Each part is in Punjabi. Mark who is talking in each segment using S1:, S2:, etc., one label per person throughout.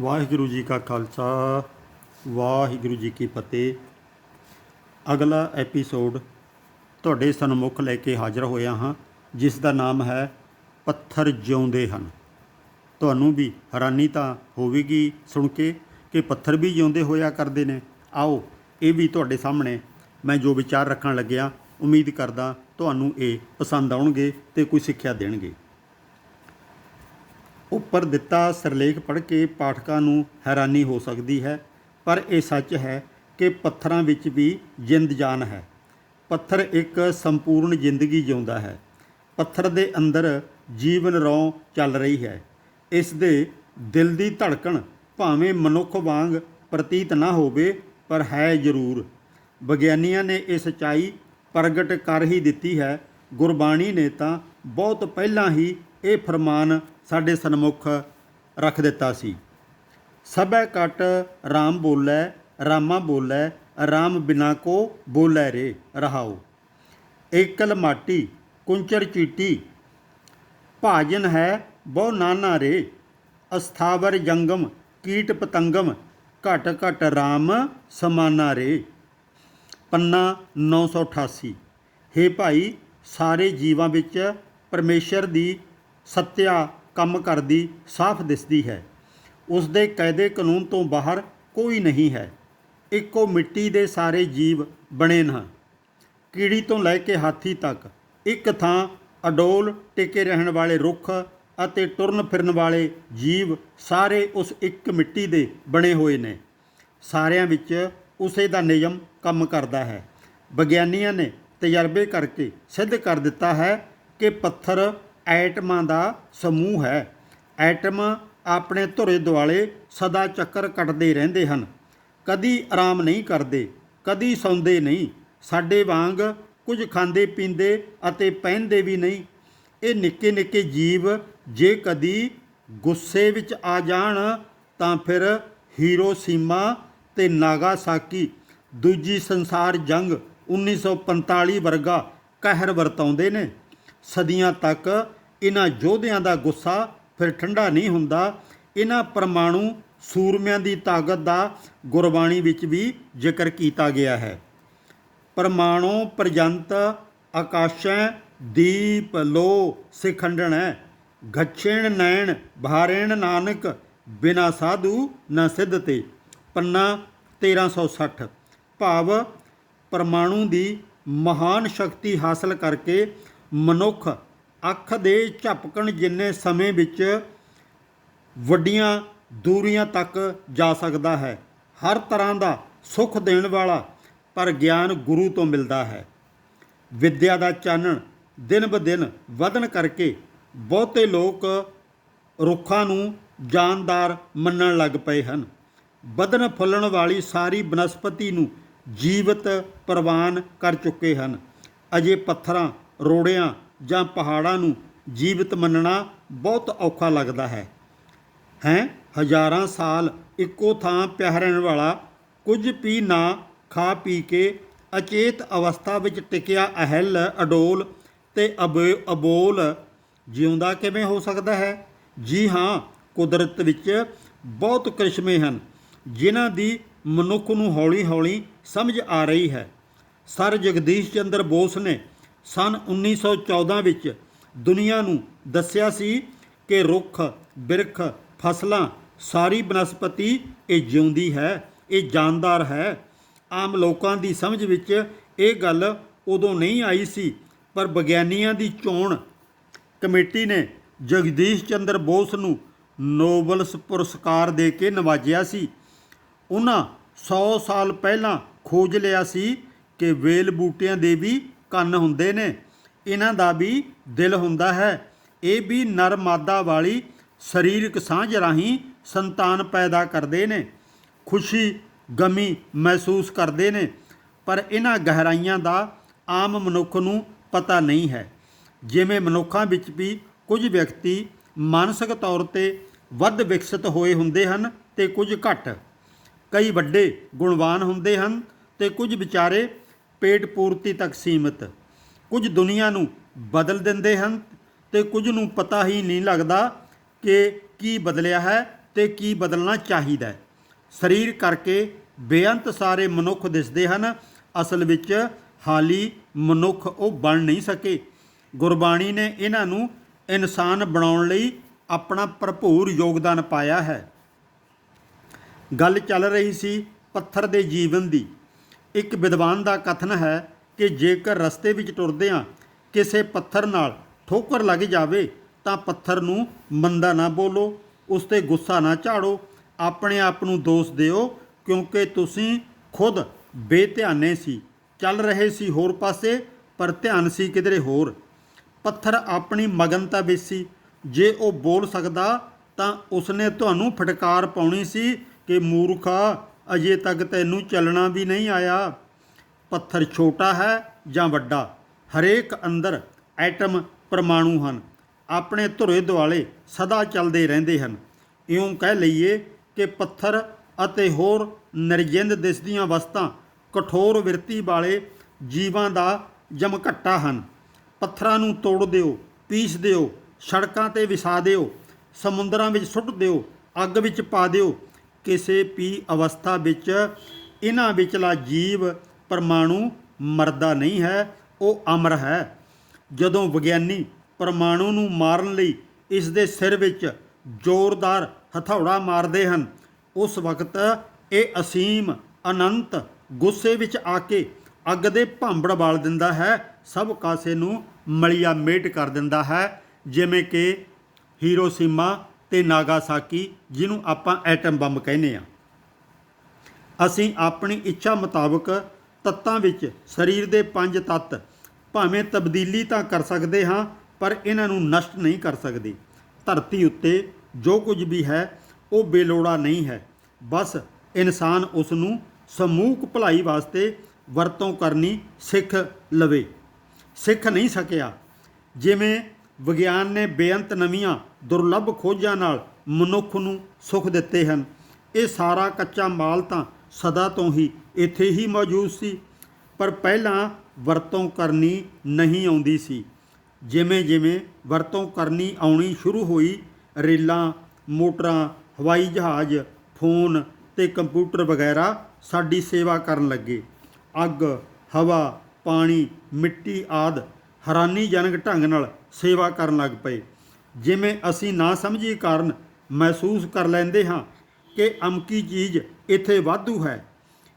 S1: ਵਾਹਿਗੁਰੂ ਜੀ ਕਾ ਖਾਲਸਾ, ਵਾਹਿਗੁਰੂ ਜੀ ਕੀ ਫਤਿਹ। ਅਗਲਾ ਐਪੀਸੋਡ ਤੁਹਾਡੇ ਸਨਮੁਖ ਲੈ ਕੇ ਹਾਜ਼ਰ ਹੋਇਆ ਹਾਂ, ਜਿਸ ਦਾ ਨਾਮ ਹੈ ਪੱਥਰ ਜਿਉਂਦੇ ਹਨ। ਤੁਹਾਨੂੰ ਵੀ ਹੈਰਾਨੀ ਤਾਂ ਹੋਵੇਗੀ ਸੁਣ ਕੇ ਕਿ ਪੱਥਰ ਵੀ ਜਿਉਂਦੇ ਹੋਇਆ ਕਰਦੇ ਨੇ। ਆਓ, ਇਹ ਵੀ ਤੁਹਾਡੇ ਸਾਹਮਣੇ ਮੈਂ ਜੋ ਵਿਚਾਰ ਰੱਖਣ ਲੱਗਿਆ, ਉਮੀਦ ਕਰਦਾ ਤੁਹਾਨੂੰ ਇਹ ਪਸੰਦ ਆਉਣਗੇ ਤੇ ਕੋਈ ਸਿੱਖਿਆ ਦੇਣਗੇ। ਉੱਪਰ ਦਿੱਤਾ ਸਿਰਲੇਖ ਪੜ੍ਹ ਕੇ ਪਾਠਕਾਂ ਨੂੰ ਹੈਰਾਨੀ ਹੋ ਸਕਦੀ ਹੈ। ਪਰ ਇਹ ਸੱਚ ਹੈ ਕਿ ਪੱਥਰਾਂ ਵਿੱਚ ਵੀ ਜਿੰਦ ਜਾਨ ਹੈ। ਪੱਥਰ ਇੱਕ ਸੰਪੂਰਨ ਜ਼ਿੰਦਗੀ ਜਿਉਂਦਾ ਹੈ। ਪੱਥਰ ਦੇ ਅੰਦਰ ਜੀਵਨ ਰੌਂ ਚੱਲ ਰਹੀ ਹੈ। ਇਸ ਦੇ ਦਿਲ ਦੀ ਧੜਕਣ ਭਾਵੇਂ ਮਨੁੱਖ ਵਾਂਗ ਪ੍ਰਤੀਤ ਨਾ ਹੋਵੇ, ਪਰ ਹੈ ਜ਼ਰੂਰ। ਵਿਗਿਆਨੀਆਂ ਨੇ ਇਹ ਸਚਾਈ ਪ੍ਰਗਟ ਕਰ ਹੀ ਦਿੱਤੀ ਹੈ। ਗੁਰਬਾਣੀ ਨੇ ਤਾਂ ਬਹੁਤ ਪਹਿਲਾਂ ਹੀ ਇਹ ਫਰਮਾਨ ਸਾਡੇ ਸਨਮੁਖ ਰੱਖ ਦਿੱਤਾ ਸੀ। ਸਭੈ ਕਟ RAM ਬੋਲੇ, ਰਾਮਾ ਬੋਲੇ, ਰਾਮ ਬਿਨਾ ਕੋ ਬੋਲੇ ਰੇ ਰਹਾਓ ਏਕਲ ਮਾਟੀ ਕੁੰਚਰ ਚੀਟੀ, ਭਾਜਨ ਹੈ ਬਹੁ ਨਾਨਾ ਰੇ। ਅਸਥਾਵਰ ਜੰਗਮ, ਕੀਟ ਪਤੰਗਮ, ਘਟ ਘਟ RAM ਸਮਾਨਾ ਰੇ। ਪੰਨਾ 988 ਹੇ ਭਾਈ, ਸਾਰੇ ਜੀਵਾਂ ਵਿੱਚ ਪਰਮੇਸ਼ਰ ਦੀ ਸੱਤਿਆ ਕੰਮ ਕਰਦੀ, ਸਾਫ਼ ਦਿਸਦੀ ਹੈ। ਉਸ ਦੇ ਕਾਇਦੇ ਕਾਨੂੰਨ ਤੋਂ ਬਾਹਰ ਕੋਈ ਨਹੀਂ ਹੈ। ਇੱਕੋ ਮਿੱਟੀ ਦੇ ਸਾਰੇ ਜੀਵ ਬਣੇ ਹਨ। ਕੀੜੀ ਤੋਂ ਲੈ ਕੇ ਹਾਥੀ ਤੱਕ ਇੱਕ ਥਾਂ ਅਡੋਲ ਟਿਕੇ ਰਹਿਣ ਵਾਲੇ ਰੁੱਖ ਅਤੇ ਟੁਰਨ ਫਿਰਨ ਵਾਲੇ ਜੀਵ ਸਾਰੇ ਉਸ ਇੱਕ ਮਿੱਟੀ ਦੇ ਬਣੇ ਹੋਏ ਨੇ। ਸਾਰਿਆਂ ਵਿੱਚ ਉਸੇ ਦਾ ਨਿਯਮ ਕੰਮ ਕਰਦਾ ਹੈ। ਵਿਗਿਆਨੀਆਂ ਨੇ ਤਜਰਬੇ ਕਰਕੇ ਸਿੱਧ ਕਰ ਦਿੱਤਾ ਹੈ ਕਿ ਪੱਥਰ ਐਟਮਾਂ ਦਾ ਸਮੂਹ ਹੈ। ਐਟਮ ਆਪਣੇ ਧੁਰੇ ਦੁਆਲੇ ਸਦਾ ਚੱਕਰ ਕੱਟਦੇ ਰਹਿੰਦੇ ਹਨ। ਕਦੀ ਆਰਾਮ ਨਹੀਂ ਕਰਦੇ, ਕਦੀ ਸੌਂਦੇ ਨਹੀਂ। ਸਾਡੇ ਵਾਂਗ ਕੁਝ ਖਾਂਦੇ, ਪੀਂਦੇ ਅਤੇ ਪਹਿਨਦੇ ਵੀ ਨਹੀਂ। ਇਹ ਨਿੱਕੇ ਨਿੱਕੇ ਜੀਵ ਜੇ ਕਦੀ ਗੁੱਸੇ ਵਿੱਚ ਆ ਜਾਣ ਤਾਂ ਫਿਰ ਹੀਰੋਸੀਮਾ ਤੇ ਨਾਗਾਸਾਕੀ, ਦੂਜੀ ਸੰਸਾਰ ਜੰਗ 1945 ਵਰਗਾ ਕਹਿਰ ਵਰਤਾਉਂਦੇ ਨੇ। ਸਦੀਆਂ ਤੱਕ ਇਹਨਾਂ ਯੋਧਿਆਂ ਦਾ ਗੁੱਸਾ ਫਿਰ ਠੰਡਾ ਨਹੀਂ ਹੁੰਦਾ, ਇਹਨਾਂ ਪਰਮਾਣੂ ਸੂਰਮਿਆਂ ਦੀ ਤਾਕਤ ਦਾ ਗੁਰਬਾਣੀ ਵਿੱਚ ਵੀ ਜ਼ਿਕਰ ਕੀਤਾ ਗਿਆ ਹੈ। ਪਰਮਾਣੂ ਪ੍ਰਜੰਤ ਆਕਾਸ਼ੈ ਦੀਪ ਲੋ ਸਿਖੰਡਣੈ, ਗੱਛੇਣ ਨੈਣ ਭਾਰੇਣ ਨਾਨਕ, ਬਿਨਾ ਸਾਧੂ ਨਾ ਸਿੱਧ ਤੇ ਪੰਨਾ 1360 ਭਾਵ ਪਰਮਾਣੂ ਦੀ ਮਹਾਨ ਸ਼ਕਤੀ ਹਾਸਲ ਕਰਕੇ ਮਨੁੱਖ ਅੱਖ ਦੇ ਝਪਕਣ ਜਿੰਨੇ ਸਮੇਂ ਵਿੱਚ ਵੱਡੀਆਂ ਦੂਰੀਆਂ ਤੱਕ ਜਾ ਸਕਦਾ ਹੈ, ਹਰ ਤਰ੍ਹਾਂ ਦਾ ਸੁੱਖ ਦੇਣ ਵਾਲਾ ਪਰ ਗਿਆਨ ਗੁਰੂ ਤੋਂ ਮਿਲਦਾ ਹੈ। ਵਿੱਦਿਆ ਦਾ ਚਾਨਣ ਦਿਨ ਬ ਦਿਨ ਵਧਣ ਕਰਕੇ ਬਹੁਤੇ ਲੋਕ ਰੁੱਖਾਂ ਨੂੰ ਜਾਨਦਾਰ ਮੰਨਣ ਲੱਗ ਪਏ ਹਨ। ਵਧਣ ਫੁੱਲਣ ਵਾਲੀ ਸਾਰੀ ਬਨਸਪਤੀ ਨੂੰ ਜੀਵਤ ਪ੍ਰਵਾਨ ਕਰ ਚੁੱਕੇ ਹਨ। ਅਜੇ ਪੱਥਰਾਂ ਰੋੜਿਆਂ ਜਾਂ ਪਹਾੜਾਂ ਨੂੰ ਜੀਵਤ ਮੰਨਣਾ ਬਹੁਤ ਔਖਾ ਲੱਗਦਾ ਹੈ। ਹੈ? ਹਜ਼ਾਰਾਂ ਸਾਲ ਇੱਕੋ ਥਾਂ ਪਿਆ ਰਹਿਣ ਵਾਲਾ ਕੁਝ ਵੀ ਨਾ ਖਾ ਪੀ ਕੇ ਅਚੇਤ ਅਵਸਥਾ ਵਿੱਚ ਟਿਕਿਆ ਅਹਿਲ, ਅਡੋਲ ਤੇ ਅਬ, ਅਬੋਲ ਜਿਉਂਦਾ ਕਿਵੇਂ ਹੋ ਸਕਦਾ ਹੈ? ਜੀ ਹਾਂ, ਕੁਦਰਤ ਵਿੱਚ ਬਹੁਤ ਕ੍ਰਿਸ਼ਮੇ ਹਨ, ਜਿਨ੍ਹਾਂ ਦੀ ਮਨੁੱਖ ਨੂੰ ਹੌਲੀ-ਹੌਲੀ ਸਮਝ ਆ ਰਹੀ ਹੈ। ਸਰ ਜਗਦੀਸ਼ ਚੰਦਰ ਬੋਸ ਨੇ ਸਨ 1914 ਵਿੱਚ ਦੁਨੀਆ ਨੂੰ ਦੱਸਿਆ ਸੀ ਕਿ ਰੁੱਖ, ਬਿਰਖ, ਫਸਲਾਂ ਸਾਰੀ ਬਨਸਪਤੀ ਇਹ ਜਿਉਂਦੀ ਹੈ, ਇਹ ਜਾਨਦਾਰ ਹੈ। ਆਮ ਲੋਕਾਂ ਦੀ ਸਮਝ ਵਿੱਚ ਇਹ ਗੱਲ ਉਦੋਂ ਨਹੀਂ ਆਈ ਸੀ, ਪਰ ਵਿਗਿਆਨੀਆਂ ਦੀ ਚੋਣ ਕਮੇਟੀ ਨੇ ਜਗਦੀਸ਼ ਚੰਦਰ ਬੋਸ ਨੂੰ ਨੋਬਲ ਪੁਰਸਕਾਰ ਦੇ ਕੇ ਨਵਾਜਿਆ ਸੀ। ਉਹਨਾਂ 100 ਸਾਲ ਪਹਿਲਾਂ ਖੋਜ ਲਿਆ ਸੀ ਕਿ ਵੇਲ ਬੂਟਿਆਂ ਦੇ ਵੀ ਕੰਨ ਹੁੰਦੇ ਨੇ। ਇਹਨਾਂ ਦਾ ਵੀ ਦਿਲ ਹੁੰਦਾ ਹੈ। ਇਹ ਵੀ ਨਰ ਮਾਦਾ ਵਾਲੀ ਸਰੀਰਕ ਸਾਂਝ ਰਾਹੀਂ ਸੰਤਾਨ ਪੈਦਾ ਕਰਦੇ ਨੇ। ਖੁਸ਼ੀ, ਗਮੀ ਮਹਿਸੂਸ ਕਰਦੇ ਨੇ। ਪਰ ਇਹਨਾਂ ਗਹਿਰਾਈਆਂ ਦਾ ਆਮ ਮਨੁੱਖ ਨੂੰ ਪਤਾ ਨਹੀਂ ਹੈ। ਜਿਵੇਂ ਮਨੁੱਖਾਂ ਵਿੱਚ ਵੀ ਕੁਝ ਵਿਅਕਤੀ ਮਾਨਸਿਕ ਤੌਰ ਤੇ ਵੱਧ ਵਿਕਸਿਤ ਹੋਏ ਹੁੰਦੇ ਹਨ ਤੇ ਕੁਝ ਘੱਟ। ਕਈ ਵੱਡੇ ਗੁਣਵਾਨ ਹੁੰਦੇ ਹਨ ਤੇ ਕੁਝ ਵਿਚਾਰੇ ਪੇਟ ਪੂਰਤੀ ਤੱਕ ਸੀਮਿਤ। ਕੁਝ ਦੁਨੀਆ ਨੂੰ ਬਦਲ ਦਿੰਦੇ ਹਨ ਤੇ ਕੁਝ ਨੂੰ ਪਤਾ ਹੀ ਨਹੀਂ ਲੱਗਦਾ ਕਿ ਕੀ ਬਦਲਿਆ ਹੈ ਤੇ ਕੀ ਬਦਲਣਾ ਚਾਹੀਦਾ ਹੈ। ਸਰੀਰ ਕਰਕੇ ਬੇਅੰਤ ਸਾਰੇ ਮਨੁੱਖ ਦਿਸਦੇ ਹਨ। ਅਸਲ ਵਿੱਚ ਹਾਲੀ ਮਨੁੱਖ ਉਹ ਬਣ ਨਹੀਂ ਸਕੇ। ਗੁਰਬਾਣੀ ਨੇ ਇਹਨਾਂ ਨੂੰ ਇਨਸਾਨ ਬਣਾਉਣ ਲਈ ਆਪਣਾ ਭਰਪੂਰ ਯੋਗਦਾਨ ਪਾਇਆ ਹੈ। ਗੱਲ ਚੱਲ ਰਹੀ ਸੀ ਪੱਥਰ ਦੇ ਜੀਵਨ ਦੀ। ਇੱਕ ਵਿਦਵਾਨ ਦਾ ਕਥਨ ਹੈ ਕਿ ਜੇਕਰ ਰਸਤੇ ਵਿੱਚ ਟੁਰਦਿਆਂ ਕਿਸੇ ਪੱਥਰ ਨਾਲ ਠੋਕਰ ਲੱਗ ਜਾਵੇ, ਤਾਂ ਪੱਥਰ ਨੂੰ ਮੰਦਾ ਨਾ ਬੋਲੋ, ਉਸ ਤੇ ਗੁੱਸਾ ਨਾ ਝਾੜੋ। ਆਪਣੇ ਆਪ ਨੂੰ ਦੋਸ਼ ਦਿਓ, ਕਿਉਂਕਿ ਤੁਸੀਂ ਖੁਦ ਬੇਧਿਆਨੇ ਸੀ। ਚੱਲ ਰਹੇ ਸੀ ਹੋਰ ਪਾਸੇ, ਪਰ ਧਿਆਨ ਸੀ ਕਿਧਰੇ ਹੋਰ। ਪੱਥਰ ਆਪਣੀ ਮਗਨਤਾ ਵਿੱਚ ਸੀ ਜੇ ਉਹ ਬੋਲ ਸਕਦਾ, ਤਾਂ ਉਸਨੇ ਤੁਹਾਨੂੰ ਫਟਕਾਰ ਪਾਉਣੀ ਸੀ ਕਿ ਮੂਰਖਾ ਅਜੇ ਤੱਕ ਤੈਨੂੰ ਚੱਲਣਾ ਵੀ ਨਹੀਂ ਆਇਆ। ਪੱਥਰ ਛੋਟਾ ਹੈ ਜਾਂ ਵੱਡਾ? ਹਰੇਕ ਅੰਦਰ ਐਟਮ ਪਰਮਾਣੂ ਹਨ। ਆਪਣੇ ਧੁਰੇ ਦੁਆਲੇ ਸਦਾ ਚੱਲਦੇ ਰਹਿੰਦੇ ਹਨ। ਇਉਂ ਕਹਿ ਲਈਏ ਕਿ ਪੱਥਰ ਅਤੇ ਹੋਰ ਨਿਰਜਿੰਦ ਦਿਸਦੀਆਂ ਵਸਤਾਂ ਕਠੋਰ ਵਿਰਤੀ ਵਾਲੇ ਜੀਵਾਂ ਦਾ ਜਮਘੱਟਾ ਹਨ। ਪੱਥਰਾਂ ਨੂੰ ਤੋੜ ਦਿਓ, ਪੀਸ ਦਿਓ, ਸੜਕਾਂ ਤੇ ਵਿਸਾ ਦਿਓ, ਸਮੁੰਦਰਾਂ ਵਿੱਚ ਸੁੱਟ ਦਿਓ, ਅੱਗ ਵਿੱਚ ਪਾ ਦਿਓ ਕਿਸੇ ਵੀ ਅਵਸਥਾ ਵਿੱਚ ਇਹਨਾਂ ਵਿਚਲਾ ਜੀਵ ਪਰਮਾਣੂ ਮਰਦਾ ਨਹੀਂ ਹੈ, ਉਹ ਅਮਰ ਹੈ। ਜਦੋਂ ਵਿਗਿਆਨੀ ਪਰਮਾਣੂ ਨੂੰ ਮਾਰਨ ਲਈ ਇਸ ਦੇ ਸਿਰ ਵਿੱਚ ਜ਼ੋਰਦਾਰ ਹਥੌੜਾ ਮਾਰਦੇ ਹਨ, ਉਸ ਵਕਤ ਇਹ ਅਸੀਮ ਅਨੰਤ ਗੁੱਸੇ ਵਿੱਚ ਆ ਕੇ ਅੱਗ ਦੇ ਭਾਂਬੜ ਬਾਲ ਦਿੰਦਾ ਹੈ, ਸਭ ਕਾਸੇ ਨੂੰ ਮਲਿਆ ਮੇਟ ਕਰ ਦਿੰਦਾ ਹੈ, ਜਿਵੇਂ ਕਿ ਹੀਰੋਸੀਮਾ ਤੇ ਨਾਗਾਸਾਕੀ, ਜਿਹਨੂੰ ਆਪਾਂ ਐਟਮ ਬੰਬ ਕਹਿੰਦੇ ਆ ਅਸੀਂ ਆਪਣੀ ਇੱਛਾ ਮੁਤਾਬਕ ਤੱਤਾਂ ਵਿੱਚ ਸਰੀਰ ਦੇ ਪੰਜ ਤੱਤ ਭਾਵੇਂ ਤਬਦੀਲੀ ਤਾਂ ਕਰ ਸਕਦੇ ਹਾਂ, ਪਰ ਇਹਨਾਂ ਨੂੰ ਨਸ਼ਟ ਨਹੀਂ ਕਰ ਸਕਦੇ। ਧਰਤੀ ਉੱਤੇ ਜੋ ਕੁਝ ਵੀ ਹੈ, ਉਹ ਬੇਲੋੜਾ ਨਹੀਂ ਹੈ। ਬਸ ਇਨਸਾਨ ਉਸ ਨੂੰ ਸਮੂਹਕ ਭਲਾਈ ਵਾਸਤੇ ਵਰਤੋਂ ਕਰਨੀ ਸਿੱਖ ਲਵੇ। ਸਿੱਖ ਨਹੀਂ ਸਕਿਆ। ਜਿਵੇਂ ਵਿਗਿਆਨ ਨੇ ਬੇਅੰਤ ਨਵੀਆਂ ਦੁਰਲੱਭ ਖੋਜਾਂ ਨਾਲ ਮਨੁੱਖ ਨੂੰ ਸੁੱਖ ਦਿੱਤੇ ਹਨ। ਇਹ ਸਾਰਾ ਕੱਚਾ ਮਾਲ ਤਾਂ ਸਦਾ ਤੋਂ ਹੀ ਇੱਥੇ ਹੀ ਮੌਜੂਦ ਸੀ, ਪਰ ਪਹਿਲਾਂ ਵਰਤੋਂ ਕਰਨੀ ਨਹੀਂ ਆਉਂਦੀ ਸੀ। ਜਿਵੇਂ ਜਿਵੇਂ ਵਰਤੋਂ ਕਰਨੀ ਆਉਣੀ ਸ਼ੁਰੂ ਹੋਈ, ਰੇਲਾਂ, ਮੋਟਰਾਂ, ਹਵਾਈ ਜਹਾਜ਼, ਫੋਨ ਤੇ ਕੰਪਿਊਟਰ ਵਗੈਰਾ ਸਾਡੀ ਸੇਵਾ ਕਰਨ ਲੱਗੇ। ਅੱਗ, ਹਵਾ, ਪਾਣੀ, ਮਿੱਟੀ ਆਦਿ ਹੈਰਾਨੀਜਨਕ ਢੰਗ ਨਾਲ ਸੇਵਾ ਕਰਨ ਲੱਗ ਪਏ। ਜਿਵੇਂ ਅਸੀਂ ਨਾ ਸਮਝੀ ਕਾਰਨ ਮਹਿਸੂਸ ਕਰ ਲੈਂਦੇ ਹਾਂ ਕਿ ਅਮਕੀ ਚੀਜ਼ ਇੱਥੇ ਵਾਧੂ ਹੈ।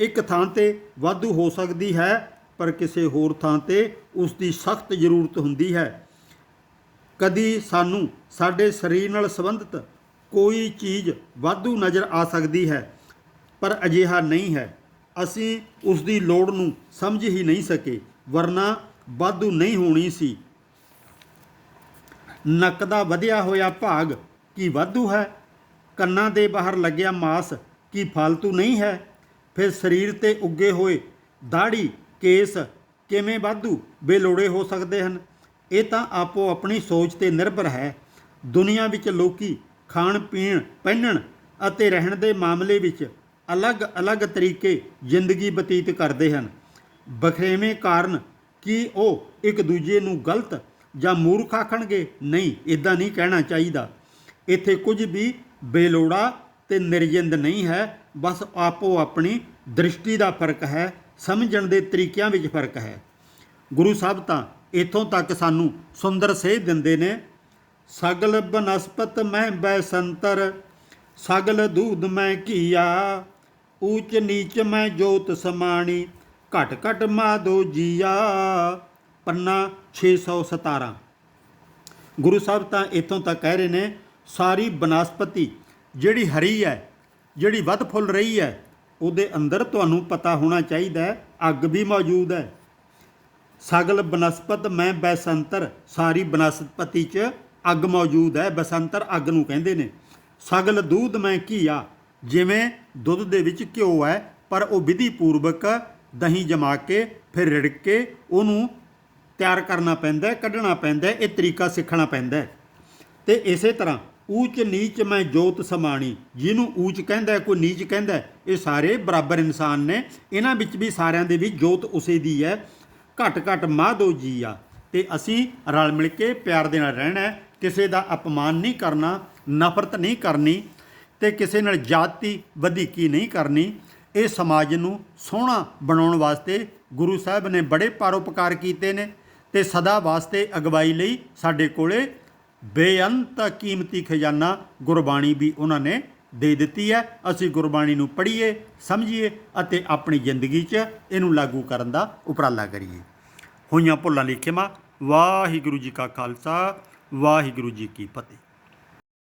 S1: ਇੱਕ ਥਾਂ ਤੇ ਵਾਧੂ ਹੋ ਸਕਦੀ ਹੈ, ਪਰ ਕਿਸੇ ਹੋਰ ਥਾਂ ਤੇ ਉਸ ਦੀ ਸਖਤ ਜ਼ਰੂਰਤ ਹੁੰਦੀ ਹੈ। ਕਦੀ ਸਾਨੂੰ ਸਾਡੇ ਸਰੀਰ ਨਾਲ ਸੰਬੰਧਿਤ ਕੋਈ ਚੀਜ਼ ਵਾਧੂ ਨਜ਼ਰ ਆ ਸਕਦੀ ਹੈ, ਪਰ ਅਜਿਹਾ ਨਹੀਂ ਹੈ। ਅਸੀਂ ਉਸ ਦੀ ਲੋੜ ਨੂੰ ਸਮਝ ਹੀ ਨਹੀਂ ਸਕੇ, ਵਰਨਾ ਵਾਧੂ ਨਹੀਂ ਹੋਣੀ ਸੀ। ਨੱਕ ਦਾ ਵਧਿਆ ਹੋਇਆ ਭਾਗ ਕੀ ਵਾਧੂ ਹੈ? ਕੰਨਾਂ ਦੇ ਬਾਹਰ ਲੱਗਿਆ ਮਾਸ ਕੀ ਫालतू ਨਹੀਂ ਹੈ? ਫਿਰ ਸਰੀਰ ਤੇ ਉੱਗੇ ਹੋਏ ਦਾੜੀ ਕੇਸ ਕਿਵੇਂ ਵਾਧੂ ਬੇਲੋੜੇ ਹੋ ਸਕਦੇ ਹਨ? ਇਹ ਤਾਂ ਆਪੋ ਆਪਣੀ ਸੋਚ ਤੇ ਨਿਰਭਰ ਹੈ। ਦੁਨੀਆ ਵਿੱਚ ਲੋਕੀ ਖਾਣ, ਪੀਣ, ਪਹਿਨਣ ਅਤੇ ਰਹਿਣ ਦੇ ਮਾਮਲੇ ਵਿੱਚ ਅਲੱਗ-ਅਲੱਗ ਤਰੀਕੇ ਜ਼ਿੰਦਗੀ ਬਤੀਤ ਕਰਦੇ ਹਨ। ਬਖਰੇਵੇਂ ਕਾਰਨ ਕਿ ਉਹ ਇੱਕ ਦੂਜੇ ਨੂੰ ਗਲਤ ਜਾਂ ਮੂਰਖ ਆਖਣਗੇ? ਨਹੀਂ ਇਦਾਂ ਨਹੀਂ ਕਹਿਣਾ ਚਾਹੀਦਾ। ਇੱਥੇ ਕੁਝ ਵੀ ਬੇਲੋੜਾ ਤੇ ਨਿਰਜਿੰਦ ਨਹੀਂ ਹੈ, ਬਸ ਆਪੋ ਆਪਣੀ ਦ੍ਰਿਸ਼ਟੀ ਦਾ ਫ਼ਰਕ ਹੈ, ਸਮਝਣ ਦੇ ਤਰੀਕਿਆਂ ਵਿੱਚ ਫ਼ਰਕ ਹੈ। ਗੁਰੂ ਸਾਹਿਬ ਤਾਂ ਇਥੋਂ ਤੱਕ ਸਾਨੂੰ ਸੁੰਦਰ ਸੇਧ ਦਿੰਦੇ ਨੇ। ਸਗਲ ਬਨਸਪਤ ਮੈਂ ਬੈ ਸਗਲ ਦੂਧ ਮੈਂ ਘੀਆ, ਊਚ ਨੀਚ ਮੈਂ ਜੋਤ ਸਮਾਣੀ ਘਟ ਘਟ ਮਾਦੋ ਜੀਆ। ਪੰਨਾ 617 ਗੁਰੂ ਸਾਹਿਬ ਤਾਂ ਇਥੋਂ ਤੱਕ ਕਹਿ ਰਹੇ ਨੇ, ਸਾਰੀ ਬਨਸਪਤੀ ਜਿਹੜੀ ਹਰੀ ਹੈ, ਜਿਹੜੀ ਵੱਧ ਫੁੱਲ ਰਹੀ ਹੈ, ਉਹਦੇ ਅੰਦਰ ਤੁਹਾਨੂੰ ਪਤਾ ਹੋਣਾ ਚਾਹੀਦਾ ਹੈ, ਅੱਗ ਵੀ ਮੌਜੂਦ ਹੈ। ਸਗਲ ਬਨਸਪਤ, ਮੈਂ ਬੈਸੰਤਰ, ਸਾਰੀ ਬਨਸਪਤੀ 'ਚ ਅੱਗ ਮੌਜੂਦ ਹੈ, ਬਸੰਤਰ ਅੱਗ ਨੂੰ ਕਹਿੰਦੇ ਨੇ। ਸਗਲ ਦੂਧ ਮੈਂ ਘੀਆ, ਜਿਵੇਂ ਦੁੱਧ ਦੇ ਵਿੱਚ ਘਿਓ ਹੈ, ਪਰ ਉਹ ਵਿਧੀ ਪੂਰਵਕ ਦਹੀਂ ਜਮਾ ਕੇ, ਫਿਰ ਰਿੜਕ ਕੇ ਉਹਨੂੰ ਤਿਆਰ ਕਰਨਾ ਪੈਂਦਾ, ਕੱਢਣਾ ਪੈਂਦਾ, ਇਹ ਤਰੀਕਾ ਸਿੱਖਣਾ ਪੈਂਦਾ। ਹੈ ਤੇ ਇਸੇ ਤਰ੍ਹਾਂ ਊਚ ਨੀਚ ਮੈਂ ਜੋਤ ਸਮਾਣੀ, ਜਿਹਨੂੰ ਊਚ ਕਹਿੰਦਾ, ਕੋਈ ਨੀਚ ਕਹਿੰਦਾ, ਇਹ ਸਾਰੇ ਬਰਾਬਰ ਇਨਸਾਨ ਨੇ। ਇਹਨਾਂ ਵਿੱਚ ਵੀ ਸਾਰਿਆਂ ਦੇ ਵੀ ਜੋਤ ਉਸੇ ਦੀ ਹੈ। ਘਟ ਘਟ ਮਾਧੋ ਜੀ ਆ। ਤੇ ਅਸੀਂ ਰਲ ਮਿਲ ਕੇ ਪਿਆਰ ਦੇ ਨਾਲ ਰਹਿਣਾ ਕਿਸੇ ਦਾ ਅਪਮਾਨ ਨਹੀਂ ਕਰਨਾ, ਨਫ਼ਰਤ ਨਹੀਂ ਕਰਨੀ ਤੇ ਕਿਸੇ ਨਾਲ ਜਾਤੀ ਵਧੀਕੀ ਨਹੀਂ ਕਰਨੀ। ਇਹ ਸਮਾਜ ਨੂੰ ਸੋਹਣਾ ਬਣਾਉਣ ਵਾਸਤੇ ਗੁਰੂ ਸਾਹਿਬ ਨੇ ਬੜੇ ਪਰਉਪਕਾਰ ਕੀਤੇ ਨੇ ਤੇ ਸਦਾ ਵਾਸਤੇ ਅਗਵਾਈ ਲਈ ਸਾਡੇ ਕੋਲੇ ਬੇਅੰਤ ਕੀਮਤੀ ਖਜ਼ਾਨਾ, ਗੁਰਬਾਣੀ ਵੀ ਉਹਨਾਂ ਨੇ ਦੇ ਦਿੱਤੀ ਹੈ। ਅਸੀਂ ਗੁਰਬਾਣੀ ਨੂੰ ਪੜ੍ਹੀਏ, ਸਮਝੀਏ ਅਤੇ ਆਪਣੀ ਜ਼ਿੰਦਗੀ 'ਚ ਇਹਨੂੰ ਲਾਗੂ ਕਰਨ ਦਾ ਉਪਰਾਲਾ ਕਰੀਏ। ਹੋਈਆਂ ਭੁੱਲਾਂ ਲਈ ਖਿਮਾ। ਵਾਹਿਗੁਰੂ ਜੀ ਕਾ ਖਾਲਸਾ, ਵਾਹਿਗੁਰੂ ਜੀ ਕੀ ਫਤਿਹ।